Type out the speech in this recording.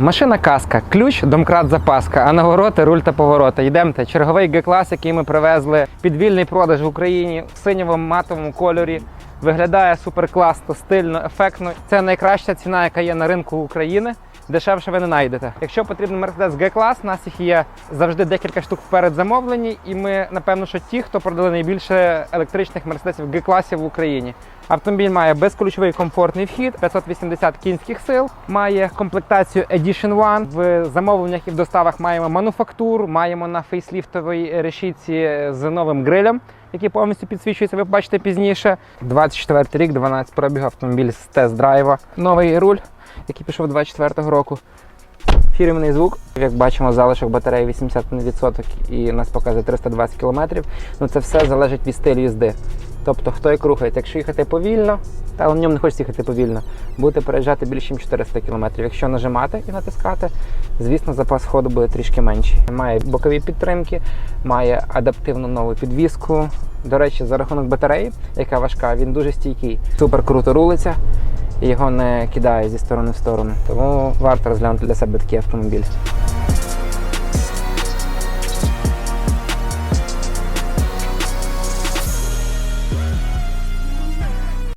Машина каска, ключ, домкрат запаска, а навороти, руль та повороти. Йдемте. Черговий Г-клас, який ми привезли під вільний продаж в Україні в синьому матовому кольорі. Виглядає супер класно, стильно, ефектно. Це найкраща ціна, яка є на ринку України. Дешевше ви не знайдете. Якщо потрібен Mercedes G-клас, нас їх є завжди декілька штук вперед замовлені, і ми напевно, що ті, хто продали найбільше електричних мерседесів G-класів в Україні. Автомобіль має безключовий комфортний вхід, 580 кінських сил, має комплектацію Edition One. В замовленнях і в доставах маємо мануфактур, маємо на фейсліфтовій решітці з новим грилем, який повністю підсвічується, ви побачите пізніше. 24 рік, 12 пробіг автомобіль з тест-драйва. Новий руль, який пішов 24-го року. Фірменний звук, як бачимо, залишок батареї 81% і нас показує 320 км. Ну це все залежить від стилю їзди. Тобто, хто як рухається, якщо їхати повільно, та в ньому не хочеться їхати повільно, будете переїжджати більше ніж 400 км. Якщо нажимати і натискати, звісно, запас ходу буде трішки менший. Має бокові підтримки, має адаптивну нову підвіску. До речі, за рахунок батареї, яка важка, він дуже стійкий. Супер круто рулиться його не кидає зі сторони в сторону. Тому варто розглянути для себе такий автомобіль.